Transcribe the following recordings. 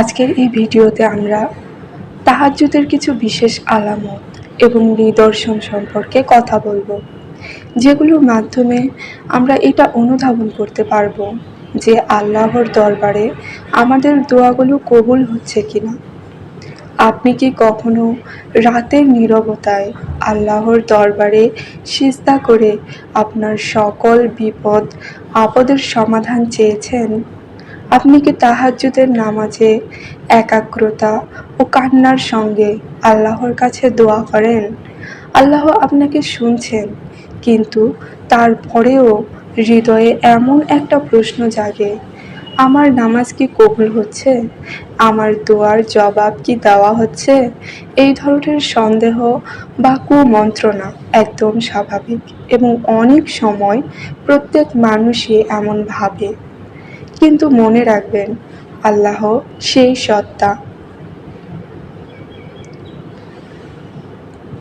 আজকের এই ভিডিওতে আমরা তাহাজ্জুদের কিছু বিশেষ আলামত এবং নিদর্শন সম্পর্কে কথা বলব, যেগুলোর মাধ্যমে আমরা এটা অনুধাবন করতে পারব যে আল্লাহর দরবারে আমাদের দোয়াগুলো কবুল হচ্ছে কিনা। আপনি কি কখনো রাতের নীরবতায় আল্লাহর দরবারে সিজদা করে আপনার সকল বিপদ, আপদের সমাধান চেয়েছেন? আপনি কি তাহাজ্জুদের নামাজে একাগ্রতা ও কান্নার সঙ্গে আল্লাহর কাছে দোয়া করেন? আল্লাহ আপনাকে শুনছেন, কিন্তু তারপরেও হৃদয়ে এমন একটা প্রশ্ন জাগে, আমার নামাজ কি কবুল হচ্ছে? আমার দোয়ার জবাব কি দেওয়া হচ্ছে? এই ধরনের সন্দেহ বা কুমন্ত্রণা একদম স্বাভাবিক এবং অনেক সময় প্রত্যেক মানুষই এমন ভাবে। কিন্তু মনে রাখবেন, আল্লাহ সেই সত্তা।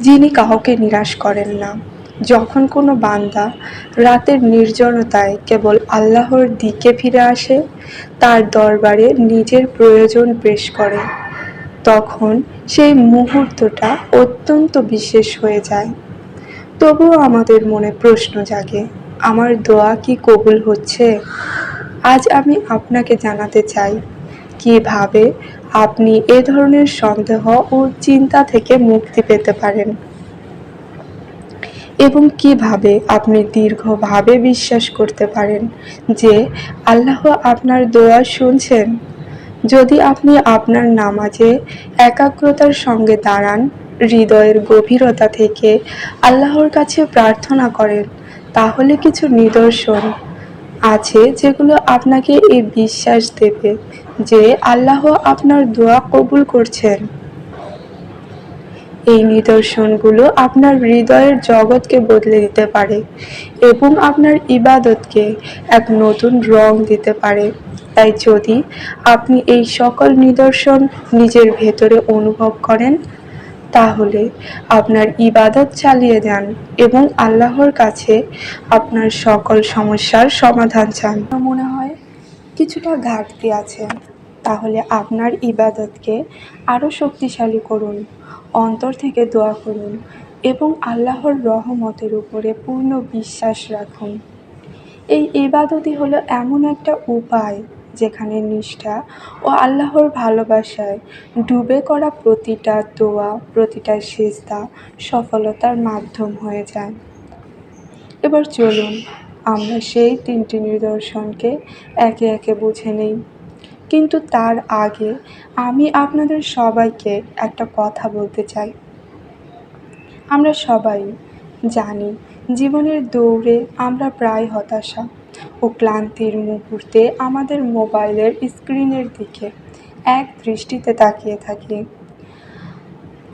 যিনি কাউকে নিরাশ করেন না। যখন কোনো বান্দা রাতের নির্জনতায় কেবল আল্লাহর দিকে ফিরে আসে, তার দরবারে নিজের প্রয়োজন পেশ করে, তখন সেই মুহূর্তটা অত্যন্ত বিশেষ হয়ে যায়। তবুও আমাদের মনে প্রশ্ন জাগে, আমার দোয়া কি কবুল হচ্ছে? আজ আমি আপনাকে জানাতে চাই কীভাবে আপনি এ ধরনের সন্দেহ ও চিন্তা থেকে মুক্তি পেতে পারেন? এবং কীভাবে আপনি দীর্ঘভাবে বিশ্বাস করতে পারেন যে আল্লাহ আপনার দোয়া শুনছেন? যদি আপনি আপনার নামাজে একাগ্রতার সঙ্গে দাঁড়ান, হৃদয়ের গভীরতা থেকে আল্লাহর কাছে প্রার্থনা করেন, তাহলে কিছু নিদর্শন আছে যেগুলো আপনাকে এই বিশ্বাস দেবে যে আল্লাহ আপনার দোয়া কবুল করছেন। এই নিদর্শনগুলো আপনার হৃদয়ের জগৎকে বদলে দিতে পারে এবং আপনার ইবাদতকে এক নতুন রং দিতে পারে। তাই যদি আপনি এই সকল নিদর্শন নিজের ভেতরে অনুভব করেন তাহলে আপনার ইবাদত চালিয়ে যান এবং আল্লাহর কাছে আপনার সকল সমস্যার সমাধান চান। মনে হয় কিছুটা ঘাটতি আছে। তাহলে আপনার ইবাদতকে আরও শক্তিশালী করুন, অন্তর থেকে দোয়া করুন এবং আল্লাহর রহমতের উপরে পূর্ণ বিশ্বাস রাখুন। এই ইবাদতই হলো এমন একটা উপায় যেখানে নিষ্ঠা ও আল্লাহর ভালোবাসায় ডুবে করা প্রতিটা দোয়া, প্রতিটা সেজদা সফলতার মাধ্যম হয়ে যায়। এবার চলুন, আমরা সেই তিনটি নিদর্শনকে একে একে বুঝে নেই। কিন্তু তার আগে আমি আপনাদের সবাইকে একটা কথা বলতে চাই। আমরা সবাই জানি, জীবনের দৌড়ে আমরা প্রায় হতাশা। ও ক্লান্তির মুহূর্তে আমাদের মোবাইলের স্ক্রিনের দিকে এক দৃষ্টিতে তাকিয়ে থাকি।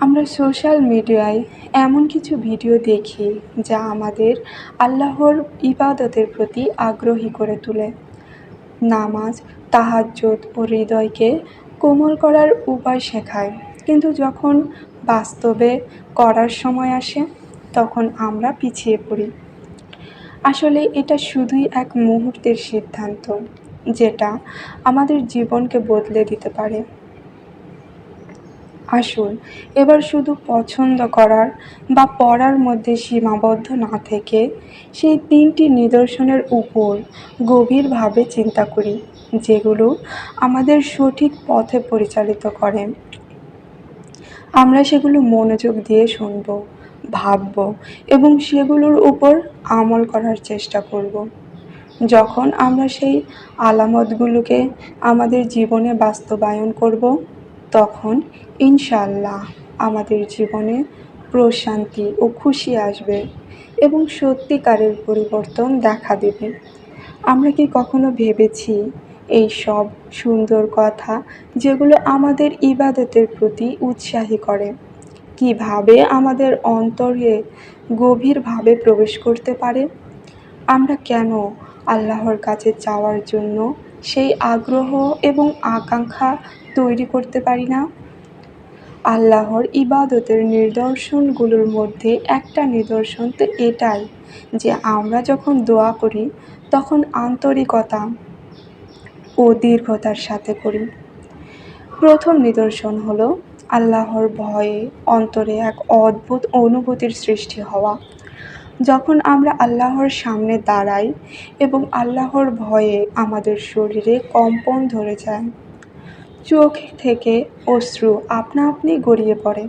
আমরা সোশ্যাল মিডিয়ায় এমন কিছু ভিডিও দেখি যা আমাদের আল্লাহর ইবাদতের প্রতি আগ্রহী করে তোলে। নামাজ, তাহাজ্জুদ ও হৃদয়কে কোমল করার উপায় শেখায়। কিন্তু যখন বাস্তবে করার সময় আসে, তখন আমরা পিছিয়ে পড়ি। আসলে এটা শুধুই এক মুহূর্তের সিদ্ধান্ত যেটা আমাদের জীবনকে বদলে দিতে পারে। আসুন, এবার শুধু পছন্দ করার বা পড়ার মধ্যে সীমাবদ্ধ না থেকে সেই তিনটি নিদর্শনের উপর গভীরভাবে চিন্তা করি, যেগুলো আমাদের সঠিক পথে পরিচালিত করে। আমরা সেগুলো মনোযোগ দিয়ে শুনব। ভাবব এবং সেগুলোর উপর আমল করার চেষ্টা করব। যখন আমরা সেই আলামতগুলোকে আমাদের জীবনে বাস্তবায়ন করব, তখন ইনশাল্লাহ আমাদের জীবনে প্রশান্তি ও খুশি আসবে এবং সত্যিকারের পরিবর্তন দেখা দেবে। আমরা কি কখনো ভেবেছি এই সব সুন্দর কথা যেগুলো আমাদের ইবাদতের প্রতি উৎসাহী করে? কীভাবে আমাদের অন্তরে গভীরভাবে প্রবেশ করতে পারে? আমরা কেন আল্লাহর কাছে চাওয়ার জন্য সেই আগ্রহ এবং আকাঙ্ক্ষা তৈরি করতে পারি না? আল্লাহর ইবাদতের নিদর্শনগুলোর মধ্যে একটা নিদর্শন তো এটাই যে আমরা যখন দোয়া করি, তখন আন্তরিকতা ও দীর্ঘতার সাথে করি। প্রথম নিদর্শন হলো আল্লাহর ভয়ে অন্তরে এক অদ্ভুত অনুভূতির সৃষ্টি হওয়া। যখন আমরা আল্লাহর সামনে দাঁড়াই এবং আল্লাহর ভয়ে আমাদের শরীরে কম্পন ধরে যায়, চোখ থেকে অশ্রু আপনা আপনি গড়িয়ে পড়ে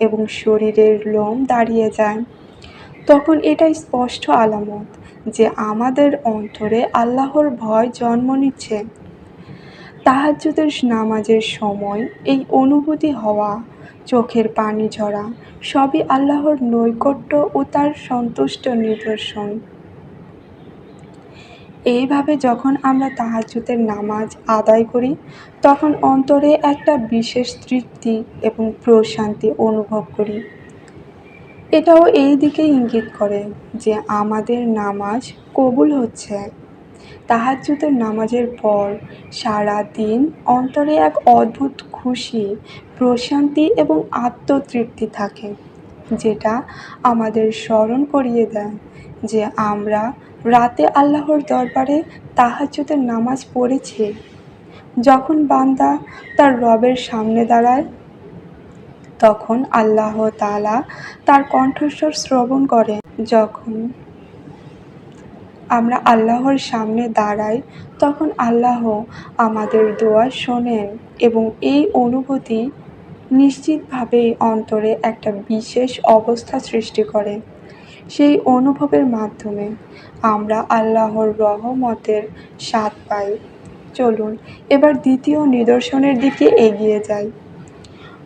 এবং শরীরের লোম দাঁড়িয়ে যায়। তখন এটাই স্পষ্ট আলামত যে আমাদের অন্তরে আল্লাহর ভয় জন্ম নিচ্ছে। তাহাজ্জুদের নামাজের সময় এই অনুভূতি হওয়া, চোখের পানি ঝরা, সবই আল্লাহর নৈকট্য ও তার সন্তুষ্ট নিদর্শন। এইভাবে যখন আমরা তাহাজ্জুদের নামাজ আদায় করি, তখন অন্তরে একটা বিশেষ তৃপ্তি এবং প্রশান্তি অনুভব করি। এটাও এই দিকে ইঙ্গিত করে যে আমাদের নামাজ কবুল হচ্ছে। তাহাজ্জুদের নামাজের পর সারা দিন অন্তরে এক অদ্ভুত খুশি, প্রশান্তি এবং আত্মতৃপ্তি থাকে, যেটা আমাদের স্মরণ করিয়ে দেয় যে আমরা রাতে আল্লাহর দরবারে তাহাজ্জুদের নামাজ পড়েছি। যখন বান্দা তার রবের সামনে দাঁড়ায়, তখন আল্লাহ তালা তার কণ্ঠস্বর শ্রবণ করেন। যখন আমরা আল্লাহর সামনে দাঁড়াই, তখন আল্লাহ আমাদের দোয়া শোনেন এবং এই অনুভূতি নিশ্চিতভাবে অন্তরে একটা বিশেষ অবস্থা সৃষ্টি করে। সেই অনুভবের মাধ্যমে আমরা আল্লাহর রহমতের স্বাদ পাই। চলুন, এবার দ্বিতীয় নিদর্শনের দিকে এগিয়ে যাই।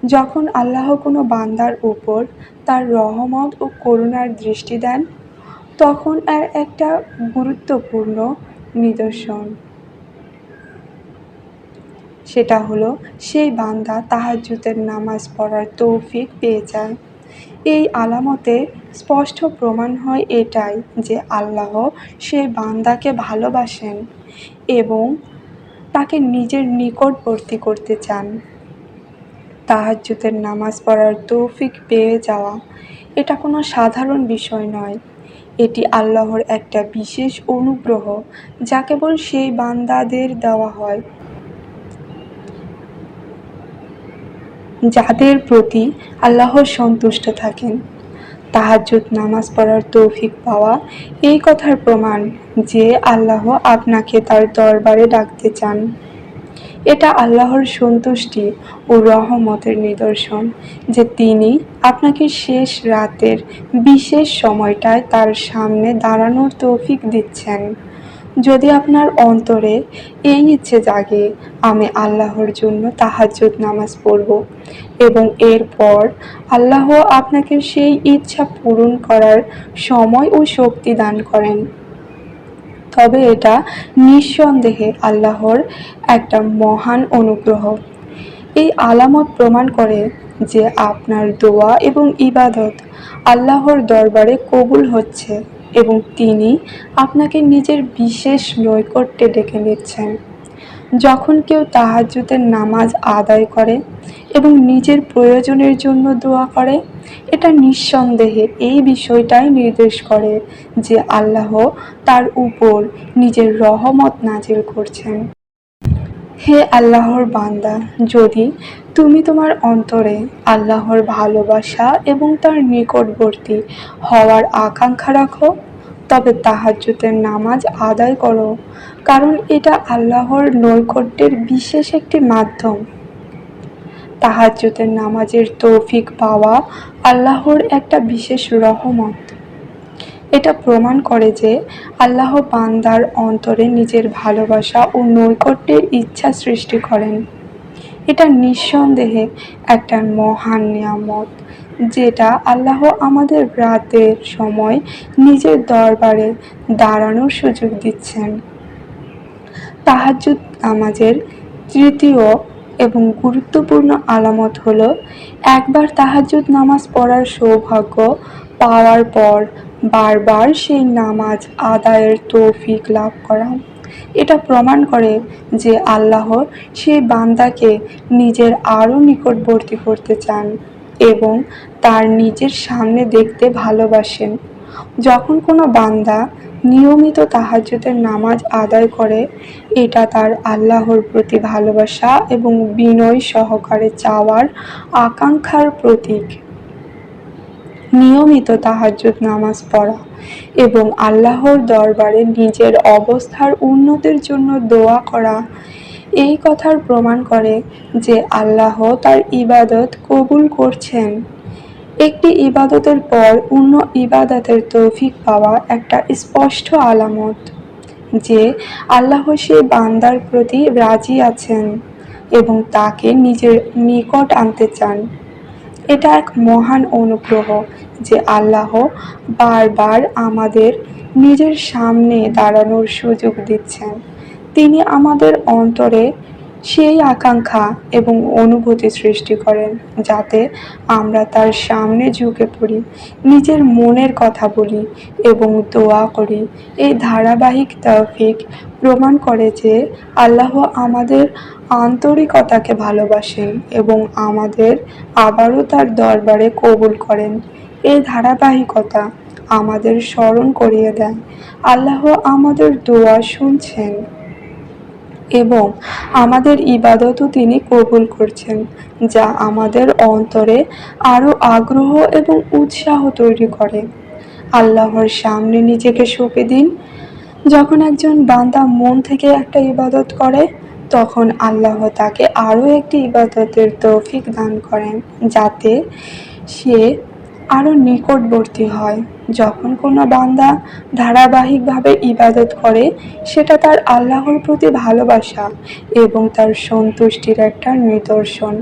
যখন আল্লাহ কোনো বান্দার উপর তার রহমত ও করুণার দৃষ্টি দেন তখন আর একটা গুরুত্বপূর্ণ নিদর্শন। সেটা হলো, সেই বান্দা তাহাজ্জুদের নামাজ পড়ার তৌফিক পেয়ে যায়। এই আলামতে স্পষ্ট প্রমাণ হয় এটাই যে আল্লাহ সেই বান্দাকে ভালোবাসেন এবং তাকে নিজের নিকটবর্তী করতে চান। তাহাজ্জুদের নামাজ পড়ার তৌফিক পেয়ে যাওয়া, এটা কোনো সাধারণ বিষয় নয়। এটি আল্লাহর একটা বিশেষ অনুগ্রহ, যা কেবল সেই বান্দাদের দেওয়া হয়। যাদের প্রতি আল্লাহ সন্তুষ্ট থাকেন, তাহাজ্জুদ নামাজ পড়ার তৌফিক পাওয়া এই কথার প্রমাণ যে আল্লাহ আপনাকে তার দরবারে ডাকতে চান। এটা আল্লাহর সন্তুষ্টি ও রহমতের নিদর্শন যে তিনি আপনাকে শেষ রাতের বিশেষ সময়টায় তার সামনে দাঁড়ানোর তৌফিক দিচ্ছেন। যদি আপনার অন্তরে এই ইচ্ছে জাগে, আমি আল্লাহর জন্য তাহাজ্জুদ নামাজ পড়ব এবং এরপর আল্লাহ আপনাকে সেই ইচ্ছা পূরণ করার সময় ও শক্তি দান করেন। তবে এটা নিঃসন্দেহে আল্লাহর একটা মহান অনুগ্রহ। এই আলামত প্রমাণ করে যে আপনার দোয়া এবং ইবাদত আল্লাহর দরবারে কবুল হচ্ছে এবং তিনি আপনাকে নিজের বিশেষ নৈকট্যে ডেকে নিচ্ছেন। যখন কেউ তাহাজ্জুদের নামাজ আদায় করে এবং নিজের প্রয়োজনের জন্য দোয়া করে, এটা নিঃসন্দেহে এই বিষয়টাই নির্দেশ করে যে আল্লাহ তার উপর নিজের রহমত নাজিল করছেন। হে আল্লাহর বান্দা, যদি তুমি তোমার অন্তরে আল্লাহর ভালোবাসা এবং তার নিকটবর্তী হওয়ার আকাঙ্ক্ষা রাখো তবে তাহাজ্জুদের নামাজ আদায় করো, কারণ এটা আল্লাহর নৈকট্যের বিশেষ একটি মাধ্যম। তাহাজ্জুদের নামাজের তৌফিক পাওয়া আল্লাহর একটা বিশেষ রহমত। এটা প্রমাণ করে যে আল্লাহ বান্দার অন্তরে নিজের ভালোবাসা ও নৈকট্যের ইচ্ছা সৃষ্টি করেন। এটা নিঃসন্দেহে একটা মহান নিয়ামত। যেটা আল্লাহ আমাদের রাতের সময় নিজের দরবারে দাঁড়ানোর সুযোগ দিচ্ছেন। তাহাজ্জুদ নামাজের তৃতীয় এবং গুরুত্বপূর্ণ আলামত হলো, একবার তাহাজ্জুদ নামাজ পড়ার সৌভাগ্য পাওয়ার পর বারবার সেই নামাজ আদায়ের তৌফিক লাভ করা। এটা প্রমাণ করে যে আল্লাহ সেই বান্দাকে নিজের আরও নিকটবর্তী করতে চান। এবং তার নিজের সামনে দেখতে ভালোবাসেন। যখন কোনো বান্দা নিয়মিত তাহাজ্জুদের নামাজ আদায় করে, এটা তার আল্লাহর প্রতি ভালোবাসা এবং বিনয় সহকারে চাওয়ার আকাঙ্ক্ষার প্রতীক। নিয়মিত তাহাজ্জুদ নামাজ পড়া এবং আল্লাহর দরবারে নিজের অবস্থার উন্নতির জন্য দোয়া করা এই কথার প্রমাণ করে যে আল্লাহ তার ইবাদত কবুল করছেন। একটি ইবাদতের পর অন্য ইবাদতের তৌফিক পাওয়া একটা স্পষ্ট আলামত যে আল্লাহ সে বান্দার প্রতি রাজি আছেন এবং তাকে নিজের নিকট আনতে চান। এটা এক মহান অনুগ্রহ যে আল্লাহ বারবার আমাদের নিজের সামনে দাঁড়ানোর সুযোগ দিচ্ছেন। তিনি আমাদের অন্তরে সেই আকাঙ্ক্ষা এবং অনুভূতি সৃষ্টি করেন, যাতে আমরা তার সামনে ঝুঁকে পড়ি, নিজের মনের কথা বলি এবং দোয়া করি। এই ধারাবাহিক তৌফিক প্রমাণ করে যে আল্লাহ আমাদের আন্তরিকতাকে ভালোবাসেন এবং আমাদের আবারও তার দরবারে কবুল করেন। এই ধারাবাহিকতা আমাদের স্মরণ করিয়ে দেয়। আল্লাহ আমাদের দোয়া শুনছেন। এবং আমাদের ইবাদতও তিনি কবুল করছেন, যা আমাদের অন্তরে আরও আগ্রহ এবং উৎসাহ তৈরি করে। আল্লাহর সামনে নিজেকে সঁপে দিন। যখন একজন বান্দা মন থেকে একটা ইবাদত করে, তখন আল্লাহ তাকে আরও একটি ইবাদতের তৌফিক দান করেন, যাতে সে আরও নিকটবর্তী হয়। যখন কোনো বান্দা ধারাবাহিকভাবে ইবাদত করে, সেটা তার আল্লাহর প্রতি ভালোবাসা এবং তার সন্তুষ্টির একটা নিদর্শন।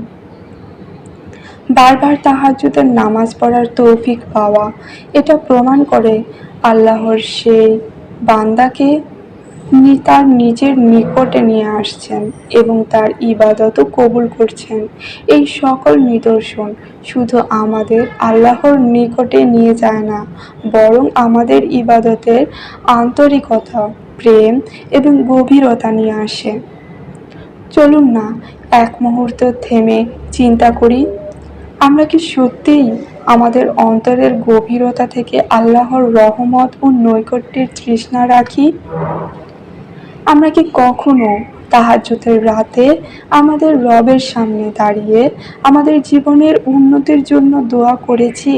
বারবার তাহাজ্জুদের নামাজ পড়ার তৌফিক পাওয়া, এটা প্রমাণ করে আল্লাহর সেই বান্দাকে তার নিজের নিকটে নিয়ে আসছেন এবং তার ইবাদতও কবুল করছেন। এই সকল নিদর্শন শুধু আমাদের আল্লাহর নিকটে নিয়ে যায় না, বরং আমাদের ইবাদতের আন্তরিকতা, প্রেম এবং গভীরতা নিয়ে আসে। চলুন না, এক মুহূর্ত থেমে চিন্তা করি। আমরা কি সত্যিই আমাদের অন্তরের গভীরতা থেকে আল্লাহর রহমত ও নৈকট্যের তৃষ্ণা রাখি? আমরা কি কখনো তাহাজ্যতের রাতে আমাদের রবের সামনে দাঁড়িয়ে আমাদের জীবনের উন্নতির জন্য দোয়া করেছি?